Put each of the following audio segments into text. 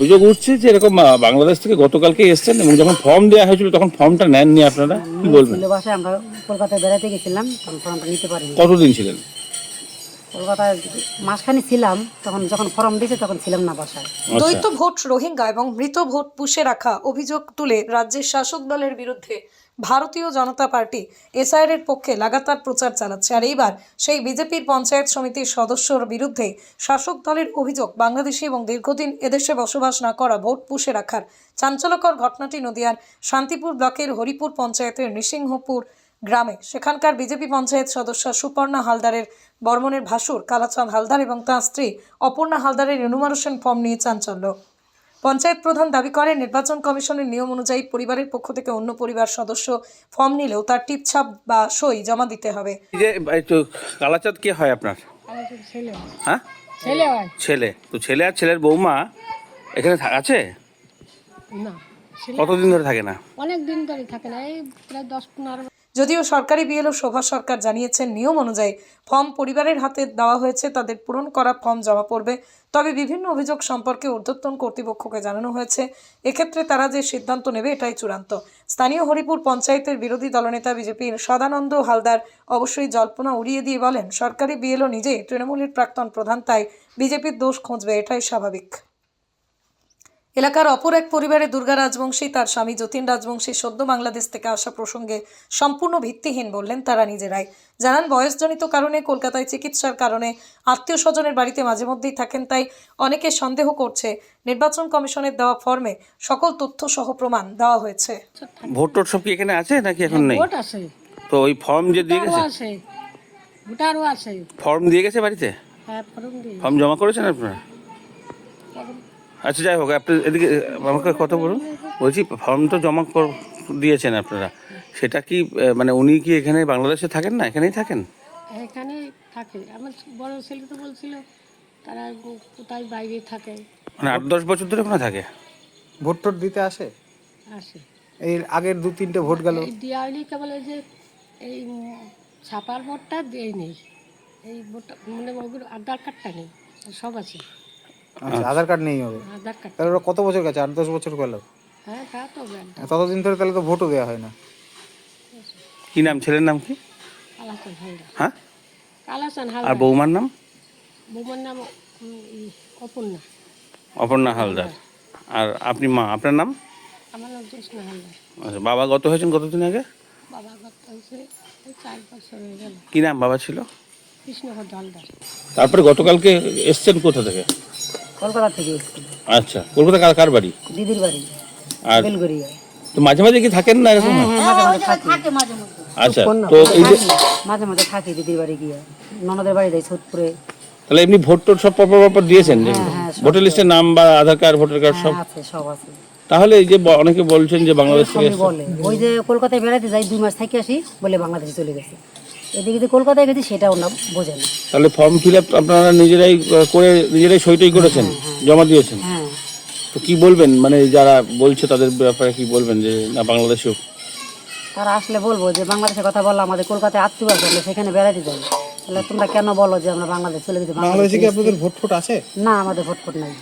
অভিযোগ উঠছে যে এরকম বাংলাদেশ থেকে গতকালকে এসছেন এবং যখন ফর্ম দেওয়া হয়েছিল তখন ফর্মটা নেননি আপনারা? কি বলবেন? বাসায় আমরা কলকাতায় বেড়াতে গেছিলাম তখন ফর্মটা নিতে পারিনি। কতদিন ছিলেন? কলকাতায় মাসখানি ছিলাম তখন যখন ফর্ম দিয়েছে তখন ছিলাম না বাসায়। আচ্ছা। দ্বৈত ভোট রোহিঙ্গা এবং মৃত ভোট পুষে রাখা অভিযোগ তুলে রাজ্যের শাসক দলের বিরুদ্ধে ভারতীয় জনতা পার্টি এসআইআর এর পক্ষে লাগাতার প্রচার চালাচ্ছে। আর এইবার সেই বিজেপির পঞ্চায়েত সমিতির সদস্যর বিরুদ্ধে শাসক দলের অভিযোগ, বাংলাদেশি এবং দীর্ঘদিন এদেশে বসবাস না করা ভোট পুষে রাখার চাঞ্চল্যকর ঘটনাটি নদিয়ার শান্তিপুর ব্লকের হরিপুর পঞ্চায়েতের নৃসিংহপুর গ্রামে। সেখানকার বিজেপি পঞ্চায়েত সদস্য সুপর্ণা হালদারের বর্মনের ভাসুর, কালাচাঁদ হালদার এবং তাঁর স্ত্রী অপর্ণা হালদারের এনুমারেশন ফর্ম নিয়ে চাঞ্চল্য। পঞ্চায়েত প্রধান দাবি করেন নির্বাচন কমিশনের নিয়ম অনুযায়ী পরিবারের পক্ষ থেকে অন্য পরিবার সদস্য ফর্ম নিলেও তার টিপছাপ বা সই জমা দিতে হবে। যে কালাচাঁদ কে হয় আপনার? ছেলে। হ্যাঁ? ছেলে হয়। ছেলে। তো ছেলে আর ছেলের বৌমা এখানে আছে? না কতদিন ধরে থাকে না? অনেক দিন ধরে থাকে না এই প্রায় দশ পনেরো যদিও সরকারি বিএলও শোভা সরকার জানিয়েছেন নিয়ম অনুযায়ী ফর্ম পরিবারের হাতে দেওয়া হয়েছে, তাদের পূরণ করা ফর্ম জমা পড়বে। তবে বিভিন্ন অভিযোগ সম্পর্কে ঊর্ধ্বতন কর্তৃপক্ষকে জানানো হয়েছে। এক্ষেত্রে তারা যে সিদ্ধান্ত নেবে এটাই চূড়ান্ত। স্থানীয় হরিপুর পঞ্চায়েতের বিরোধী দলনেতা বিজেপির সদানন্দ হালদার অবশ্যই জল্পনা উড়িয়ে দিয়ে বলেন, সরকারি বিএলও নিজেই তৃণমূলের প্রাক্তন প্রধান, তাই বিজেপির দোষ খুঁজবে, এটাই স্বাভাবিক। এলাকার অপর এক পরিবারে দুর্গা রাজবংশী তার স্বামী যতীন রাজবংশী সদ্য বাংলাদেশ থেকে আসা প্রসঙ্গে সম্পূর্ণ ভিত্তিহীন বললেন তারা নিজেরাই। জানান বয়সজনিত কারণে কলকাতায় চিকিৎসার কারণে আত্মীয় স্বজনের বাড়িতে মাঝে মধ্যেই থাকেন তাই অনেকে সন্দেহ করছে নির্বাচন কমিশনের দেওয়া ফর্মে সকল তথ্য সহ প্রমাণ দেওয়া হয়েছে। ভোট টোট সব কি এখানে আছে নাকি এখন নেই? ভোট আছে। তো ওই ফর্ম যে দিয়ে গেছে? আছে। ভোটারও আছে। ফর্ম দিয়ে গেছে বাড়িতে? হ্যাঁ ফর্ম দিয়ে ফর্ম জমা করেছেন আপনারা? আচ্ছা যাই হোক আপনি এদিকে আমাকে কথা বলুন। বলছি ফর্ম তো জমা কর- দিয়েছেন আপনারা। সেটা কি মানে উনি কি এখানে বাংলাদেশে থাকেন না? এখানেই থাকেন? এখানে থাকে। আমার বড় ছেলে তো বলছিল তারা কোথায় বাইরে থাকে। মানে আট দশ বছর ধরে ওখানে থাকে? ভোট টোট দিতে আসে? আসে। এই আগের দু তিনটে ভোট গেল। এই দিয়ালি কেবল এই যে এই ছাপার ভোটটা দেই নেই এই ভোটটা মানে ওগুলো আধার কার্ডটা নেই সব আছে। আচ্ছা আধার কার্ড নেই হবে। আধার কার্ড। তাহলে ওরা কত বছর গেছে? আট দশ বছর গেল। হ্যাঁ তা তো ব্যাংক ততদিন ধরে তাহলে তো ভোটও দেওয়া হয় না। কি নাম ছেলের নাম কি? হালদার। হ্যাঁ? আর বৌমার নাম? বৌমার নাম অপর্ণা। অপর্ণা হালদার। আর আপনি মা আপনার নাম? আমার নাম জ্যোৎস্না হালদার। আচ্ছা বাবা গত হয়েছেন কতদিন আগে? বাবা গত হয়েছে চার বছর হয়ে গেল। কি নাম বাবা ছিল? হালদার। তারপরে গতকালকে এসছেন কোথা থেকে? কলকাতা থেকে এসেছিল আচ্ছা কলকাতা কার কার বাড়ি? দিদির বাড়ি আর বেলগড়িয়া তো মাঝে মাঝে কি থাকেন না এরকম? হ্যাঁ মাঝে মাঝে থাকি। আচ্ছা তো এই যে মাঝে মাঝে থাকি দিদির বাড়ি গিয়ে। ননদের বাড়ি যাই সোদপুরে। তাহলে এমনি ভোট টোট সব দিয়েছেন? হ্যাঁ, ভোটার লিস্টের নাম বা আধার কার্ড ভোটার কার্ড সব হ্যাঁ আছে সব আছে। তাহলে এই যে অনেকে বলছেন যে বাংলাদেশ থেকে বলে। ওই যে কলকাতায় বেড়াতে যাই দুই মাস থেকে আসি বলে বাংলাদেশে চলে গেছে। এদিকে যে কলকাতায় গেছি সেটাও না বোঝে না। তাহলে ফর্ম ফিল আপ আপনারা নিজেরাই করে নিজেরাই সইটই করেছেন জমা দিয়েছেন? হ্যাঁ। তো কি বলবেন? মানে যারা বলছে তাদের ব্যাপারে কি বলবেন যে না বাংলাদেশেও তারা আসলে বলব যে বাংলাদেশের কথা বললাম আমাদের কলকাতায় আত্মীয় আছে সেখানে বেড়াতে যাই। তাহলে তোমরা কেন বলো যে আমরা বাংলাদেশ চলে গেছি? বাংলাদেশে কি আপনাদের ভোট ফোট আছে? না আমাদের ভোট ফোট নাই।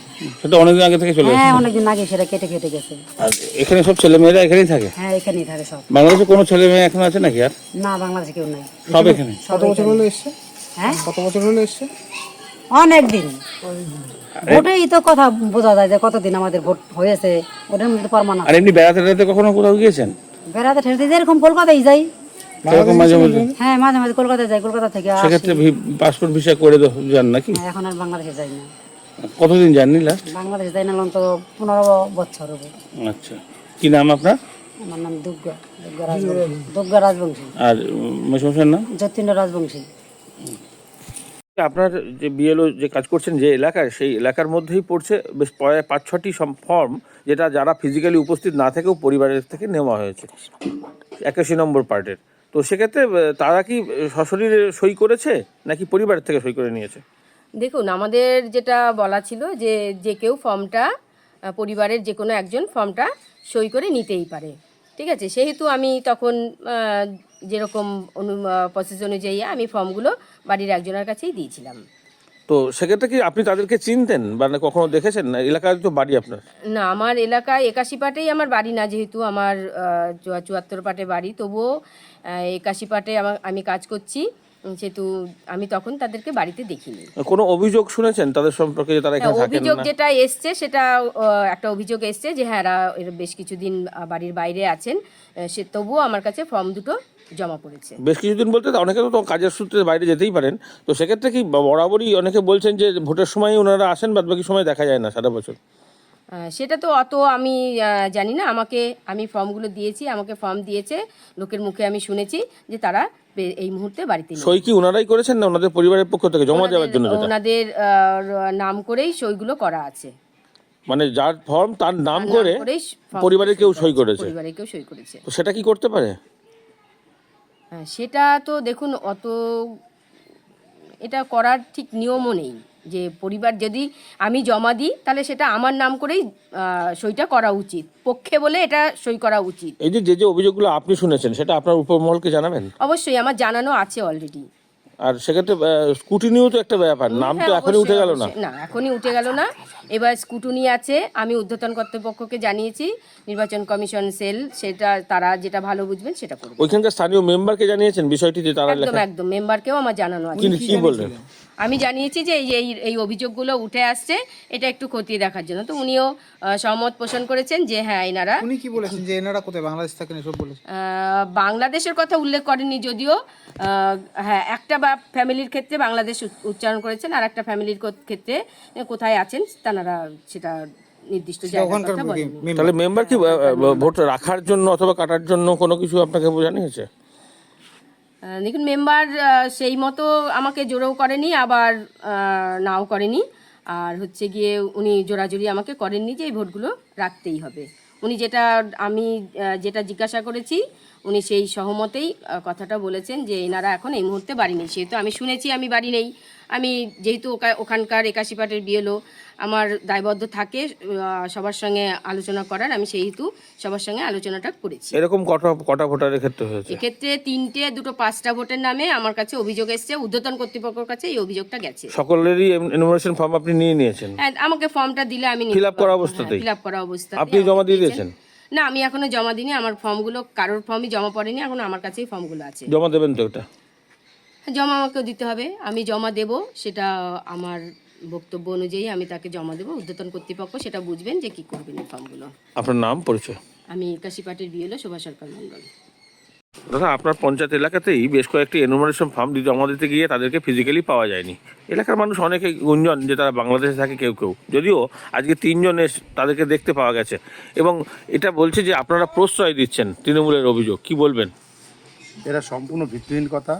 সেটা অনেকদিন আগে থেকে চলে হ্যাঁ অনেকদিন আগে সেটা কেটে কেটে গেছে। আর এখানে সব ছেলে মেয়েরা এখানেই থাকে? হ্যাঁ এখানেই থাকে সব। বাংলাদেশে কোনো ছেলে মেয়ে এখন আছে নাকি আর? না বাংলাদেশে কেউ নাই। সব এখানে কত বছর হলো এসছে? হ্যাঁ? কত বছর হলো এসছে? অনেক দিন ভোটেই তো কথা বোঝা যায় যে কতদিন আমাদের ভোট হয়েছে। ওটার মধ্যে প্রমাণ আর এমনি বেড়াতে কখনো কোথাও গিয়েছেন? বেড়াতে ঠেলতে যেরকম কলকাতায় যাই। সেরকম মাঝে মাঝে হ্যাঁ মাঝে মাঝে কলকাতায় যাই কলকাতা থেকে সেক্ষেত্রে পাসপোর্ট ভিসা করে যান নাকি? হ্যাঁ, এখন আর বাংলাদেশে যাই না। কতদিন যাননি লাস্ট বাংলাদেশে যাই না অন্তত পনেরো বছর হবে। আচ্ছা। কি নাম আপনার? আমার নাম দুর্গা দুর্গা রাজবংশী। দুর্গা রাজবংশী। আর মেসমশার নাম? যতীন্দ্র রাজবংশী। আপনার যে বিএলও যে কাজ করছেন যে এলাকায় সেই এলাকার মধ্যেই পড়ছে বেশ প্রায় পাঁচ ছটি ফর্ম যেটা যারা ফিজিক্যালি উপস্থিত না থেকেও পরিবারের থেকে নেওয়া হয়েছে। একাশি নম্বর পার্টের তো সেক্ষেত্রে তারা কি সশরীর সই করেছে? নাকি পরিবার থেকে সই করে নিয়েছে? দেখুন, আমাদের যেটা বলা ছিল যে যে কেউ ফর্মটা পরিবারের যে কোনো একজন ফর্মটা সই করে নিতেই পারে। ঠিক আছে? সেহেতু আমি তখন যেরকম অনু প্রসেস অনুযায়ী আমি ফর্মগুলো বাড়ির একজনের কাছেই দিয়েছিলাম। তো সেক্ষেত্রে কি আপনি তাদেরকে চিনতেন বা না কখনো দেখেছেন? না এলাকায় তো বাড়ি আপনার। না আমার এলাকায় একাশি পাটেই আমার বাড়ি না যেহেতু আমার চুয়া- চুয়াত্তর পাটে বাড়ি। তবুও একাশি পাটে আমি কাজ করছি। সেহেতু আমি তখন তাদেরকে বাড়িতে দেখিনি। কোনো অভিযোগ শুনেছেন তাদের সম্পর্কে তারা এখানে থাকেন অভিযোগ যেটা এসছে সেটা একটা অভিযোগ এসছে যে হ্যাঁ এরা বেশ কিছুদিন বাড়ির বাইরে আছেন। সে তবুও আমার কাছে ফর্ম দুটো জমা পড়েছে। বেশ কিছুদিন বলতে তো অনেকে তো কাজের সূত্রে বাইরে যেতেই পারেন। তো সেক্ষেত্রে কি বরাবরই অনেকে বলছেন যে ভোটের সময় ওনারা আসেন বাদ বাকি সময় দেখা যায় না সারা বছর? সেটা তো অত আমি জানি না। আমাকে আমি ফর্মগুলো দিয়েছি আমাকে ফর্ম দিয়েছে লোকের মুখে আমি শুনেছি যে তারা এই মুহূর্তে বাড়িতে সই কি ওনারাই করেছেন না ওনাদের পরিবারের পক্ষ থেকে জমা দেওয়ার জন্য ওনাদের নাম করেই সইগুলো করা আছে। মানে যার ফর্ম তার নাম করে পরিবারের কেউ সই করেছে? পরিবারের কেউ সই করেছে। সেটা কি করতে পারে? সেটা তো দেখুন অত এটা করার ঠিক নিয়মও নেই। যে পরিবার যদি আমি জমা দিই তাহলে সেটা আমার নাম করেই সইটা করা উচিত। পক্ষে বলে এটা সই করা উচিত। এই যে যে যে অভিযোগগুলো আপনি শুনেছেন সেটা আপনার উপমহলকে জানাবেন? অবশ্যই আমার জানানো আছে অলরেডি আর সেক্ষেত্রে স্কুটিনিও তো একটা ব্যাপার। নাম তো এখনই উঠে গেল না। না এখনই উঠে গেল না। এবার স্কুটুনি আছে আমি উদ্ধতন কর্তৃপক্ষকে জানিয়েছি নির্বাচন কমিশন সেল সেটা তারা যেটা ভালো বুঝবেন সেটা করবে। ওইখানকার স্থানীয় মেম্বারকে জানিয়েছেন বিষয়টি যে তারা একদম একদম মেম্বারকেও আমার জানানো আছে। কি কি বললেন? আমি জানিয়েছি যে এই এই এই অভিযোগগুলো উঠে আসছে এটা একটু খতিয়ে দেখার জন্য। তো উনিও আহ, সহমত পোষণ করেছেন যে হ্যাঁ এনারা উনি কি বলেছেন যে এনারা কোথায়? বাংলাদেশ থাকেন এসব বলেছেন। বাংলাদেশের কথা উল্লেখ করেননি যদিও। আহ, হ্যাঁ একটা বা ফ্যামিলির ক্ষেত্রে বাংলাদেশ উচ্চারণ করেছেন আর একটা ফ্যামিলির ক্ষেত্রে কোথায় আছেন তারা সেটা নির্দিষ্ট তাহলে মেম্বার কি ভোট রাখার জন্য অথবা কাটার জন্য কোনো কিছু আপনাকে জানিয়েছে? আহ, দেখুন মেম্বার সেই মতো আমাকে জোরও করেনি, আবার নাও করেনি। আর হচ্ছে গিয়ে উনি জোরাজুরি আমাকে করেননি যে এই ভোটগুলো রাখতেই হবে। উনি যেটা, আমি যেটা জিজ্ঞাসা করেছি, উনি সেই সহমতেই কথাটা বলেছেন যে এনারা এখন এই মুহূর্তে বাড়ি নেই। সেহেতু আমি শুনেছি, আমি বাড়ি নেই। আমি যেহেতু ওখানকার একাশি পাটের বিয়েলো আমার দায়বদ্ধ থাকে সবার সঙ্গে আলোচনা করার আমি সেহেতু সবার সঙ্গে আলোচনাটা করেছি। এরকম কটা কটা ভোটারের ক্ষেত্রে হয়েছে? এক্ষেত্রে তিনটে দুটো পাঁচটা ভোটের নামে আমার কাছে অভিযোগ এসছে ঊর্ধ্বতন কর্তৃপক্ষের কাছে এই অভিযোগটা গেছে। সকলেরই এনুমারেশন ফর্ম আপনি নিয়ে নিয়েছেন? হ্যাঁ আমাকে ফর্মটা দিলে আমি Fill up করা অবস্থাতেই? ফিল আপ করা অবস্থা আপনি জমা দিয়ে দিয়েছেন। না আমি এখনও জমা দিইনি আমার ফর্মগুলো কারোর ফর্মই জমা পড়েনি এখন আমার কাছেই ফর্মগুলো আছে। জমা দেবেন তো এটা? জমা আমাকেও দিতে হবে আমি জমা দেব সেটা আমার বক্তব্য অনুযায়ী আমি তাকে জমা দেবো। ঊর্ধ্বতন কর্তৃপক্ষ সেটা বুঝবেন যে কি করবেন এই ফর্মগুলো। আপনার নাম পরিচয়? আমি একাশি পাটের বিয়েলো শোভা সরকার মণ্ডল। দাদা আপনার পঞ্চায়েত এলাকাতেই বেশ কয়েকটি এনুমারেশন ফার্ম দিতে জমা দিতে গিয়ে তাদেরকে ফিজিক্যালি পাওয়া যায়নি। এলাকার মানুষ অনেকে গুঞ্জন যে তারা বাংলাদেশে থাকে কেউ কেউ। যদিও আজকে তিনজন এস তাদেরকে দেখতে পাওয়া গেছে। এবং এটা বলছে যে আপনারা প্রশ্রয় দিচ্ছেন তৃণমূলের অভিযোগ। কি বলবেন? এটা সম্পূর্ণ ভিত্তিহীন কথা।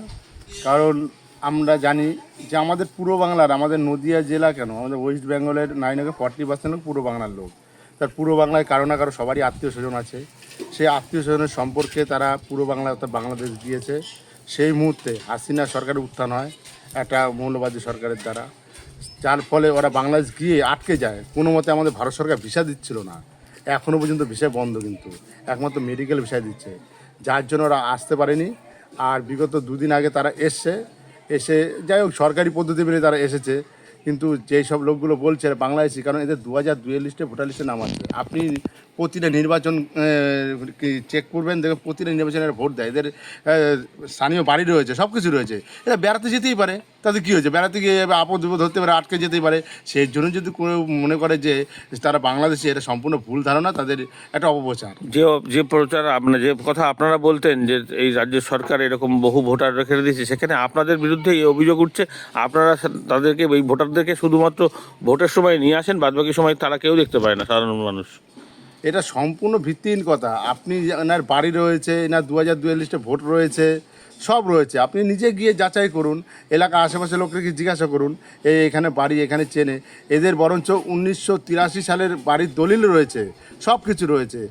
কারণ আমরা জানি যে আমাদের পূর্ব বাংলার, আমাদের নদিয়া জেলা কেন? আমাদের ওয়েস্ট বেঙ্গলের নাইনকে ফর্টি পার্সেন্ট পূর্ব বাংলার লোক। তার পূর্ব বাংলায় কারও না কারও সবারই আত্মীয় স্বজন আছে। সেই আত্মীয় স্বজনের সম্পর্কে তারা পূর্ব বাংলা অর্থাৎ বাংলাদেশ গিয়েছে সেই মুহূর্তে হাসিনা সরকারের উত্থান হয়, একটা মৌলবাদী সরকারের দ্বারা। যার ফলে ওরা বাংলাদেশ গিয়ে আটকে যায়। কোনো মতে আমাদের ভারত সরকার ভিসা দিচ্ছিল না। এখনও পর্যন্ত ভিসা বন্ধ কিন্তু। একমাত্র মেডিকেল ভিসা দিচ্ছে। যার জন্য ওরা আসতে পারেনি। আর বিগত দুদিন আগে তারা এসছে। এসে, যাই হোক, সরকারি পদ্ধতি মেনে তারা এসেছে, কিন্তু যেই সব লোকগুলো বলছে বাংলাদেশি কারণ এদের দু হাজার দুয়ের লিস্টে ভোটার লিস্টে নাম আছে। আপনি প্রতিটা নির্বাচন চেক করবেন, দেখবেন প্রতিটা নির্বাচনের ভোট দেয়। এদের স্থানীয় বাড়ি রয়েছে সব কিছু রয়েছে। এরা বেড়াতে যেতেই পারে তাদের কী হয়েছে? বেড়াতে গিয়ে আপদ বিপদ হতে পারে, আটকে যেতেই পারে। সেই জন্য যদি কেউ মনে করে যে তারা বাংলাদেশে এটা সম্পূর্ণ ভুল ধারণা, তাদের একটা অপপ্রচার। যে যে প্রচার আপনার যে কথা আপনারা বলতেন যে এই রাজ্য সরকার এরকম বহু ভোটার রেখে দিয়েছে, সেখানে আপনাদের বিরুদ্ধে এই অভিযোগ উঠছে। আপনারা তাদেরকে এই ভোটারদেরকে শুধুমাত্র ভোটের সময় নিয়ে আসেন, বাদবাকি সময় তারা কেউ দেখতে পায় না, সাধারণ মানুষ। এটা সম্পূর্ণ ভিত্তিহীন কথা। আপনি এনার বাড়ি রয়েছে, এনার দু হাজার দুয়াল্লিশটা ভোট রয়েছে, সব রয়েছে। আপনি নিজে গিয়ে যাচাই করুন এলাকা আশেপাশে লোককে জিজ্ঞাসা করুন এই এখানে বাড়ি এখানে চেনে। এদের বরঞ্চ উনিশশো তিরাশি সালের বাড়ির দলিল রয়েছে, সব কিছু রয়েছে।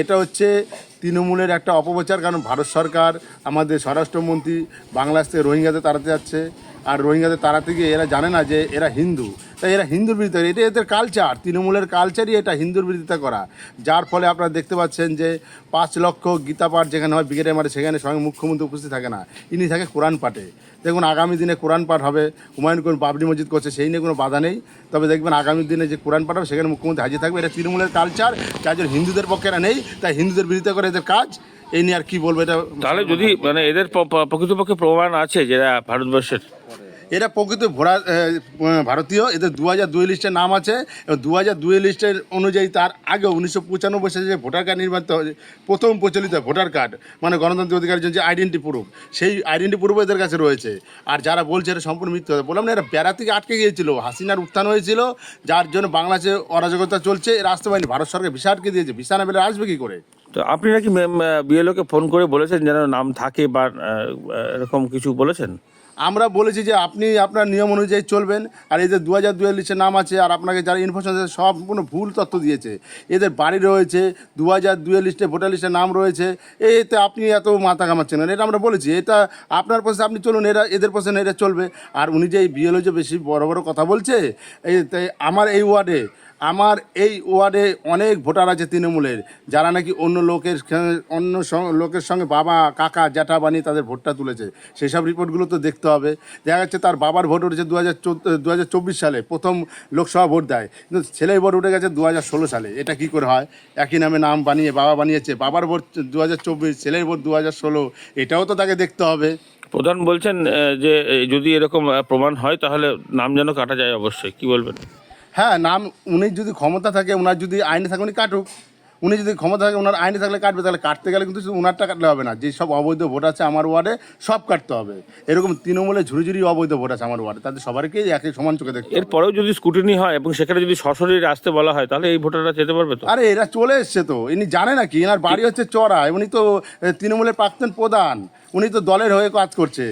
এটা হচ্ছে তৃণমূলের একটা অপপ্রচার, কারণ ভারত সরকার আমাদের স্বরাষ্ট্রমন্ত্রী বাংলাদেশ থেকে রোহিঙ্গাদের তাড়াতে যাচ্ছে। আর রোহিঙ্গাদের তাড়াতে গিয়ে এরা জানে না যে এরা হিন্দু। তাই এরা হিন্দুর বিরোধিতা এটা এদের কালচার তৃণমূলের কালচারই এটা হিন্দুর বিরোধিতা করা। যার ফলে আপনারা দেখতে পাচ্ছেন যে পাঁচ লক্ষ গীতা পাঠ যেখানে হয় ব্রিগেডে মারে সেখানে স্বয়ং মুখ্যমন্ত্রী উপস্থিত থাকে না। ইনি থাকে কোরআন পাঠে। দেখুন, আগামী দিনে কোরআন পাঠ হবে। হুমায়ুন কোন বাবরি মসজিদ করছে, সেই নিয়ে কোনো বাধা নেই। তবে দেখবেন, আগামী দিনে যে কোরআন পাঠ হবে, সেখানে মুখ্যমন্ত্রী হাজির থাকবে। এটা তৃণমূলের কালচার যার জন্য হিন্দুদের পক্ষে এরা নেই। তাই হিন্দুদের বিরোধিতা করে এদের কাজ। এই নিয়ে আর কি বলব এটা? তাহলে যদি মানে এদের প্রকৃতপক্ষে প্রমাণ আছে যেটা ভারতবর্ষের। এরা প্রকৃত ভোরা ভারতীয়। এদের দু হাজার দুই লিস্টের নাম আছে। এবং দু হাজার দুই লিস্টের অনুযায়ী তার আগে উনিশশো পঁচানব্বই সালে যে ভোটার কার্ড হয়, প্রথম প্রচলিত ভোটার কার্ড মানে গণতান্ত্রিক অধিকারের জন্য যে আইডেন্টি প্রুফ সেই আইডেন্টি প্রুফ এদের কাছে রয়েছে। আর যারা বলছে এটা সম্পূর্ণ মিথ্যে বললাম না এরা বেড়া থেকে আটকে গিয়েছিল। হাসিনার উত্থান হয়েছিল যার জন্য বাংলাদেশে অরাজকতা চলছে এরা আসতে পারেনি ভারত সরকার ভিসা আটকে দিয়েছে। ভিসা না পেলে আসবে কী করে? তো আপনি নাকি বিএলওকে ফোন করে বলেছেন যেন নাম থাকে বা এরকম কিছু বলেছেন? আমরা বলেছি যে আপনি আপনার নিয়ম অনুযায়ী চলবেন, আর এদের দু হাজার দুয়ের নাম আছে, আর আপনাকে যারা ইনফরমেশন আছে সম্পূর্ণ ভুল তথ্য দিয়েছে এদের বাড়ি রয়েছে দু হাজার দুয়ের লিস্টে ভোটার লিস্টে নাম রয়েছে, এতে আপনি এত মাথা কামাচ্ছেন না। এটা আমরা বলেছি, এটা আপনার পাশে আপনি চলুন, এরা এদের পাশে এরা চলবে আর উনি যে এই বিএলও যে বেশি বড় বড় কথা বলছে, এই আমার এই ওয়ার্ডে আমার এই ওয়ার্ডে অনেক ভোটার আছে তৃণমূলের, যারা নাকি অন্য লোকের অন্য লোকের সঙ্গে বাবা, কাকা জ্যাঠা বানিয়ে তাদের ভোটটা তুলেছে। সেই সব রিপোর্টগুলো তো দেখতে হবে। দেখা যাচ্ছে তার বাবার ভোট উঠেছে দু হাজার দু হাজার চব্বিশ সালে, প্রথম লোকসভা ভোট দেয়। কিন্তু ছেলের ভোট উঠে গেছে দু হাজার ষোলো সালে। এটা কি করে হয়? একই নামে নাম বানিয়ে বাবা বানিয়েছে। বাবার ভোট দু হাজার চব্বিশ, ছেলের ভোট দু হাজার ষোলো। এটাও তো তাকে দেখতে হবে। প্রধান বলছেন যে যদি এরকম প্রমাণ হয়, তাহলে নাম যেন কাটা যায় অবশ্যই। কি বলবেন? হ্যাঁ নাম উনি যদি ক্ষমতা থাকে ওনার যদি আইনে থাকে উনি কাটুক। উনি যদি ক্ষমতা থাকে ওনার আইনে থাকলে কাটবে তাহলে কাটতে গেলে কিন্তু শুধু ওনারটা কাটলে হবে না। যেসব অবৈধ ভোট আছে আমার ওয়ার্ডে সব কাটতে হবে। এরকম তৃণমূলে ঝুড়ি ঝুড়ি অবৈধ ভোট আছে আমার ওয়ার্ডে তাদের সবারকেই একই সমান চোখে দেখতে হবে। এরপরেও যদি স্কুটিনি হয় এবং সেখানে যদি সশরীরে আসতে বলা হয় তাহলে এই ভোটাররা যেতে পারবে তো? আরে এরা চলে এসছে তো। ইনি জানে নাকি এনার বাড়ি হচ্ছে চড়া উনি তো তৃণমূলের প্রাক্তন প্রধান উনি তো দলের হয়ে কাজ করছে।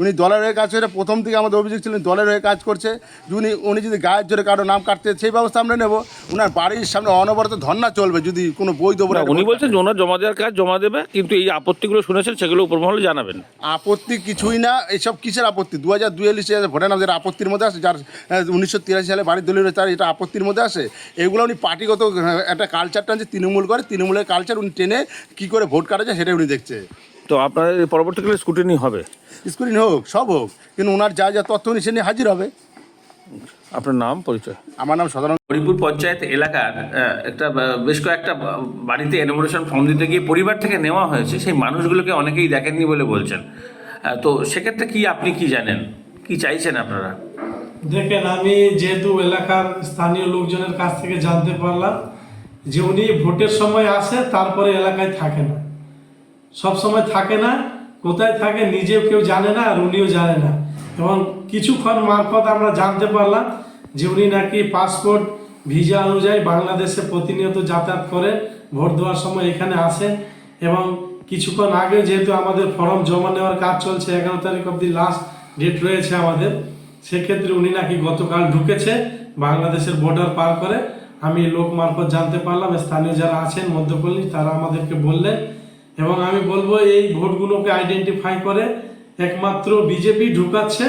উনি দলের হয়ে কাজ করে প্রথম থেকে আমাদের অভিযোগ ছিলেন দলের হয়ে কাজ করছে। উনি উনি যদি গায়ের জোরে কারও নাম কাটতে সেই ব্যবস্থা আমরা নেব। ওনার বাড়ির সামনে অনবরত ধর্না চলবে যদি কোনো বৈধ না, উনি বলছেন ওনার জমা দেওয়ার কাজ জমা দেবে কিন্তু এই আপত্তিগুলো শুনেছেন সেগুলো উপরমহলে জানাবেন। আপত্তি কিছুই না এইসব কিসের আপত্তি? দু হাজার দুয়াল্লিশে ভোটার নাম যেটা আপত্তির মধ্যে আসে যার উনিশশো তিরাশি সালে বাড়ির দলীয় তার এটা আপত্তির মধ্যে আসে? এগুলো উনি পার্টিগত একটা কালচারটা যে তৃণমূল করে তৃণমূলের কালচার উনি টেনে কী করে ভোট কাটা যায় সেটাই উনি দেখছে। তো আপনাদের পরবর্তীকালে স্কুটিনি হবে? স্ক্রিন হোক সব হোক কিন্তু ওনার যা যা তথ্য উনি সে নিয়ে হাজির হবে। আপনার নাম পরিচয়? আমার নাম সাধারণ হরিপুর পঞ্চায়েত এলাকার একটা বেশ কয়েকটা বাড়িতে এনোমোরেশন ফর্ম দিতে গিয়ে পরিবার থেকে নেওয়া হয়েছে সেই মানুষগুলোকে অনেকেই দেখেননি বলে বলছেন। তো সেক্ষেত্রে কি আপনি কি জানেন? কি চাইছেন আপনারা? দেখেন আমি যেহেতু এলাকার স্থানীয় লোকজনের কাছ থেকে জানতে পারলাম যে উনি ভোটের সময় আসে তারপরে এলাকায় থাকে না সব সময় থাকে না, কোথায় থাকে নিজেও কেউ জানে না আর উনিও জানে না। এবং কিছুক্ষণ মারফত আমরা জানতে পারলাম যে উনি নাকি পাসপোর্ট, ভিসা অনুযায়ী বাংলাদেশে প্রতিনিয়ত যাতায়াত করে, ভোট দেওয়ার সময় এখানে আসে এবং কিছুক্ষণ আগে যেহেতু আমাদের ফর্ম জমা নেওয়ার কাজ চলছে, এগারো তারিখ অবধি লাস্ট ডেট রয়েছে আমাদের, সেক্ষেত্রে উনি নাকি গতকাল ঢুকেছে বাংলাদেশের বর্ডার পার করে। আমি লোক মারফত জানতে পারলাম, স্থানীয় যারা আছেন মধ্যপল্লী, তারা আমাদেরকে বললেন এবং আমি বলব এই ভোটগুলোকে আইডেন্টিফাই করে একমাত্র বিজেপি ঢুকাচ্ছে।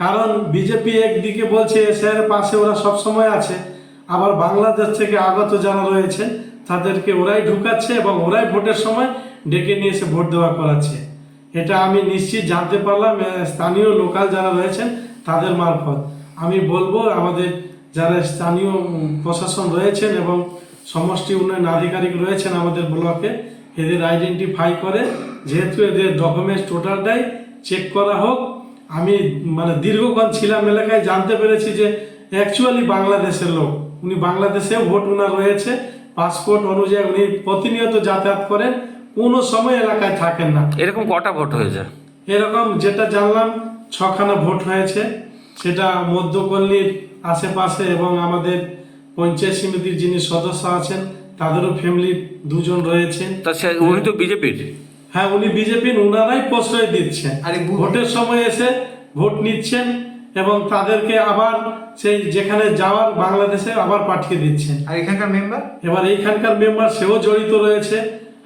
কারণ বিজেপি একদিকে বলছে এসআইয়ের পাশে ওরা সব সময় আছে। আবার বাংলাদেশ থেকে আগত যারা রয়েছে, তাদেরকে ওরাই ঢুকাচ্ছে এবং ওরাই ভোটের সময় ডেকে নিয়ে এসে ভোট দেওয়া করাচ্ছে। এটা আমি নিশ্চিত জানতে পারলাম স্থানীয় লোকাল যারা রয়েছেন, তাদের মারফত। আমি বলব, আমাদের যারা স্থানীয় প্রশাসন রয়েছেন এবং সমষ্টি উন্নয়ন আধিকারিক রয়েছেন আমাদের ব্লকে এদের আইডেন্টিফাই করে যেহেতু এদের ডকুমেন্টস টোটালটাই চেক করা হোক। আমি মানে দীর্ঘক্ষণ ছিলাম এলাকায় জানতে পেরেছি যে অ্যাকচুয়ালি বাংলাদেশের লোক। উনি বাংলাদেশেও ভোট ওনার রয়েছে। পাসপোর্ট অনুযায়ী উনি প্রতিনিয়ত যাতায়াত করেন। কোনো সময় এলাকায় থাকেন না। এরকম কটা ভোট হয়েছে? এরকম যেটা জানলাম ছখানা ভোট হয়েছে। সেটা মধ্যপল্লীর আশেপাশে এবং আমাদের পঞ্চায়েত সমিতির যিনি সদস্য আছেন তাদেরও ফ্যামিলির দুজন রয়েছেন তা সে উনি তো বিজেপির? হ্যাঁ উনি বিজেপির উনারাই প্রশ্রয় দিচ্ছেন। আর ভোটের সময় এসে ভোট নিচ্ছেন এবং তাদেরকে আবার সেই যেখানে যাওয়ার বাংলাদেশে আবার পাঠিয়ে দিচ্ছেন। আর এখানকার মেম্বার এবার এইখানকার মেম্বার সেও জড়িত রয়েছে।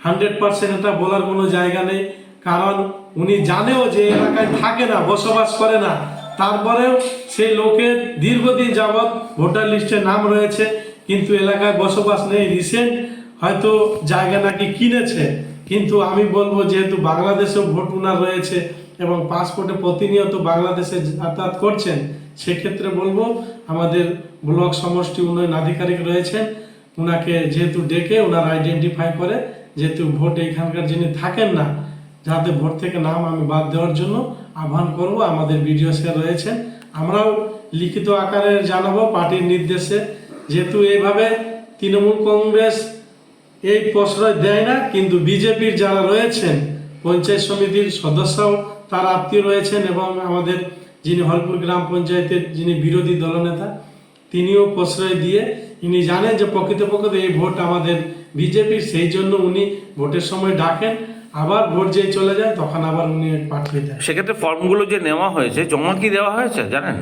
হান্ড্রেড পার্সেন্ট এটা বলার কোনো জায়গা নেই। কারণ উনি জানেও যে এলাকায় থাকে না বসবাস করে না। তারপরেও সেই লোকের দীর্ঘদিন যাবৎ ভোটার লিস্টে নাম রয়েছে। কিন্তু এলাকায় বসবাস নেই। রিসেন্ট হয়তো জায়গা নাকি কিনেছে, কিন্তু আমি বলব যেহেতু বাংলাদেশেও ভোট উনার রয়েছে এবং পাসপোর্টে প্রতিনিয়ত বাংলাদেশে যাতায়াত করছেন, সেক্ষেত্রে বলব আমাদের ব্লক সমষ্টি উন্নয়ন আধিকারিক রয়েছেন। উনাকে যেহেতু ডেকে ওনার আইডেন্টিফাই করে, যেহেতু ভোট এখানকার যিনি থাকেন না, যাতে ভোট থেকে নাম আমি বাদ দেওয়ার জন্য আহ্বান করব। আমাদের বিডিও স্যার রয়েছেন আমরাও লিখিত আকারে জানাব, পার্টির নির্দেশে যেহেতু এইভাবে তৃণমূল কংগ্রেস এই প্রশ্রয় দেয় না, কিন্তু বিজেপির যারা রয়েছেন, পঞ্চায়েত সমিতির সদস্যও তার আত্মীয় রয়েছেন এবং আমাদের যিনি হরপুর গ্রাম পঞ্চায়েতের যিনি বিরোধী দলনেতা, তিনিও প্রশ্রয় দিয়ে ইনি জানেন যে প্রকৃতপক্ষে এই ভোট আমাদের বিজেপির, সেই জন্য উনি ভোটের সময় ডাকেন, আবার ভোট যেই চলে যায় তখন আবার উনি পাঠিয়ে দেন। সেক্ষেত্রে ফর্মগুলো যে নেওয়া হয়েছে, জমা কি দেওয়া হয়েছে, জানেন?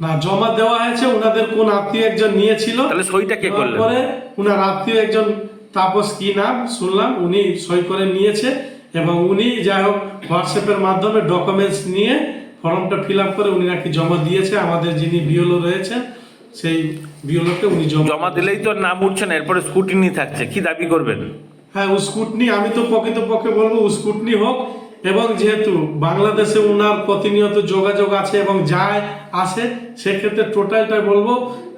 না জমা দেওয়া হয়েছে উনাদের কোন আত্মীয় একজন নিয়েছিল। তাহলে সইটা কে করলেন? পরে উনার আত্মীয় একজন তাপস কি নাম? শুনলাম উনি সই করে নিয়েছে এবং উনি যাই হোক হোয়াটসঅ্যাপের মাধ্যমে ডকুমেন্টস নিয়ে ফর্মটা ফিল আপ করে উনি নাকি জমা দিয়েছে। আমাদের যিনি বিওলো রয়েছেন সেই বিওলোকে উনি জমা জমা দিলেই তো নাম উঠছে না এরপরে স্কুটিনি থাকছে কি দাবি করবেন? হ্যাঁ উস্কুটনি আমি তো প্রকৃতপক্ষে বলব উস্কুটনি হোক এবং যেহেতু বাংলাদেশে উনার প্রতিনিয়ত যোগাযোগ আছে এবং যায় আসে সেক্ষেত্রে টোটালটাই বলব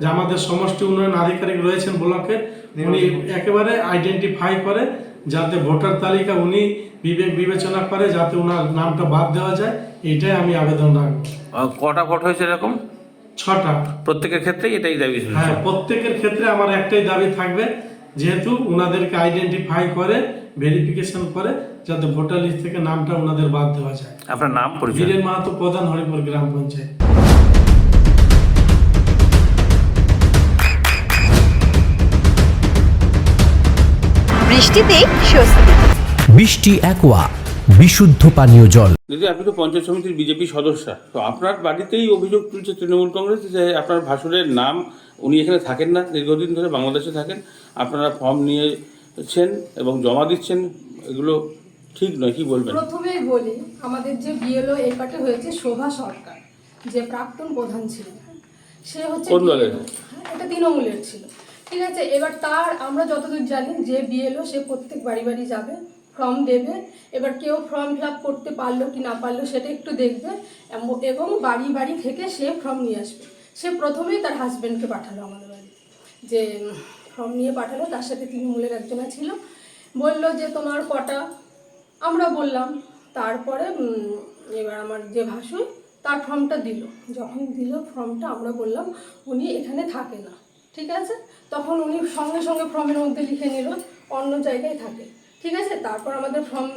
যে আমাদের সমষ্টি উন্নয়ন আধিকারিক রয়েছেন ব্লকে উনি একেবারে আইডেন্টিফাই করে যাতে ভোটার তালিকা উনি বিবেক বিবেচনা করে যাতে ওনার নামটা বাদ দেওয়া যায় এটাই আমি আবেদন রাখব। কটা ভোট হয়েছে এরকম? ছটা। প্রত্যেকের ক্ষেত্রে এটাই দাবি হ্যাঁ প্রত্যেকের ক্ষেত্রে আমার একটাই দাবি থাকবে যেহেতু ওনাদেরকে আইডেন্টিফাই করে ভেরিফিকেশন করে যাতে ভোটার লিস্ট থেকে নামটা ওনাদের বাদ দেওয়া যায়। আপনার নাম পরিচয়? বীরেন মাহাতো প্রধান হরিপুর গ্রাম পঞ্চায়েত। বৃষ্টিতে স্বস্তি। বৃষ্টি অ্যাকোয়া বিশুদ্ধ পানীয় জল। দিদি আপনি তো পঞ্চায়েত সমিতির বিজেপি সদস্য। তো আপনার বাড়িতেই অভিযোগ তুলছে তৃণমূল কংগ্রেস যে আপনার ভাসুরের নাম উনি এখানে থাকেন না দীর্ঘদিন ধরে বাংলাদেশে থাকেন। আপনারা ফর্ম নিয়েছেন এবং জমা দিচ্ছেন এগুলো ঠিক নয় কি বলবেন? প্রথমেই বলি আমাদের যে বিএলও এই পাটে হয়েছে শোভা সরকার যে প্রাক্তন প্রধান ছিল সে হচ্ছে কোন দলের? এটা তৃণমূলের ছিল। ঠিক আছে এবার তার আমরা যতদূর জানি যে বিএলও সে প্রত্যেক বাড়ি বাড়ি যাবে ফর্ম দেবে। এবার কেউ ফর্ম ফিল আপ করতে পারল কি না পারল সেটা একটু দেখবে এবং বাড়ি বাড়ি থেকে সে ফর্ম নিয়ে আসবে। সে প্রথমেই তার হাজব্যান্ডকে পাঠালো আমাদের বাড়ি। যে ফর্ম নিয়ে পাঠালো, তার সাথে তৃণমূলের একজনা ছিল। বলল যে, তোমার কটা? আমরা বললাম, তারপরে এবার আমার যে ভাসুর, তার ফর্মটা দিল। যখন দিল ফর্মটা, আমরা বললাম, উনি এখানে থাকে না। ঠিক আছে? তখন উনি সঙ্গে সঙ্গে ফর্মের মধ্যে লিখে নিল, অন্য জায়গায় থাকে। ঠিক আছে? তারপর আমাদের ফর্ম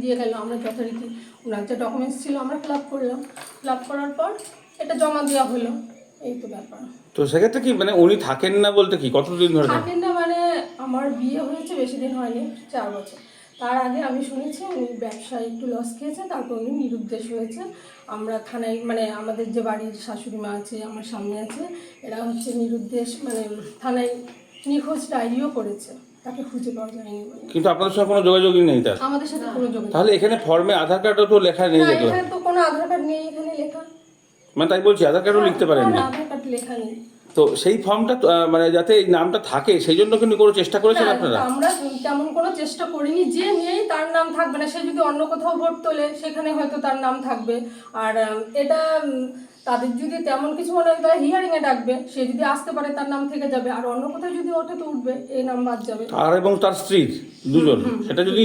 দিয়ে গেল। আমরা যথারীতি ওনার যে ডকুমেন্টস ছিল, আমরা ফিল করলাম। ফিল করার পর, এটা জমা দেওয়া হলো। এই তো ব্যাপার। তো সেক্ষেত্রে কি মানে উনি থাকেন না বলতে কি? কতদিন ধরে থাকেন? না মানে আমার বিয়ে হয়েছে বেশি দিন হয়নি চার বছর। তার আগে আমি শুনেছি উনি ব্যবসায় একটু লস খেয়েছে তারপর উনি নিরুদ্দেশ হয়েছে। আমরা থানায় মানে আমাদের যে বাড়ির শাশুড়ি মা আছে আমার সামনে আছে এরা হচ্ছে নিরুদ্দেশ মানে থানায় নিখোঁজ ডায়েরিও করেছে। তাকে খুঁজে পাওয়া যায়নি কিন্তু আপনাদের সঙ্গে কোনো যোগাযোগই নেই তার? আমাদের সাথে কোনো যোগাযোগ তাহলে এখানে ফর্মে আধার কার্ডও তো লেখা নেই এখানে তো কোনো আধার কার্ড নেই এখানে লেখা। মানে তাই বলছি আধার কার্ডও লিখতে পারেননি। না, লেখা নেই। তো সেই ফর্মটা মানে যাতে এই নামটা থাকে সেই জন্য কিন্তু কোনো চেষ্টা করেছেন আপনারা? আমরা তেমন কোনো চেষ্টা করিনি যে নেই তার নাম থাকবে না সে যদি অন্য কোথাও ভোট তোলে সেখানে হয়তো তার নাম থাকবে। আর এটা তাদের যদি তেমন কিছু মনে হয় তারা হিয়ারিং এ ডাকবে সে যদি আসতে পারে তার নাম থেকে যাবে। আর অন্য কোথাও যদি ওঠে তো উঠবে এই নাম বাদ যাবে। আর এবং তার স্ত্রী দুজন সেটা যদি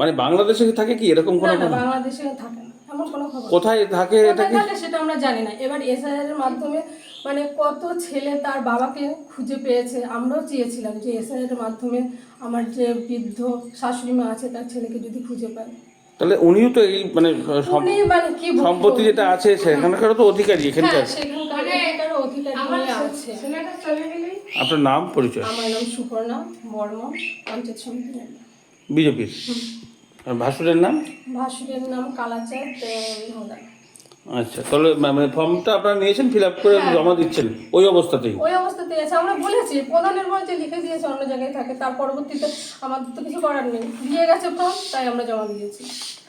মানে বাংলাদেশে থাকে কি এরকম কোনো বাংলাদেশে থাকে না। এমন কোনো খবর কোথায় থাকে এটা কোথায় কি? থাকে সেটা আমরা জানি না। এবার এসআইআর এর মাধ্যমে মানে কত ছেলে তার বাবাকে খুঁজে পেয়েছে আমরাও চেয়েছিলাম যে এসআইআর এর মাধ্যমে আমার যে বৃদ্ধ শাশুড়ি মা আছে তার ছেলেকে যদি খুঁজে পায়। তাহলে উনিও তো এই মানে সম- উনি মানে কি বলব? সম্পত্তি যেটা আছে সেখানকারও তো অধিকারী এখানকার। হ্যাঁ সেখানকার এখানকার অধিকারী নিয়ে আছে। আপনার নাম পরিচয়? আমার নাম সুপর্ণা বর্মন পঞ্চায়েত সমিতি। বিজেপির। ভাসুরের নাম? ভাসুরের নাম কালাচাঁদ হোদা আচ্ছা তাহলে মানে ফর্মটা আপনারা নিয়েছেন ফিল আপ করে জমা দিচ্ছেন ওই অবস্থাতেই? ওই অবস্থাতেই আছে আমরা বলেছি প্রধানের মঞ্চে লিখে দিয়েছে অন্য জায়গায় থাকে তার পরবর্তীতে আমাদের তো কিছু করার নেই। দিয়ে গেছে ফর্ম তাই আমরা জমা দিয়েছি।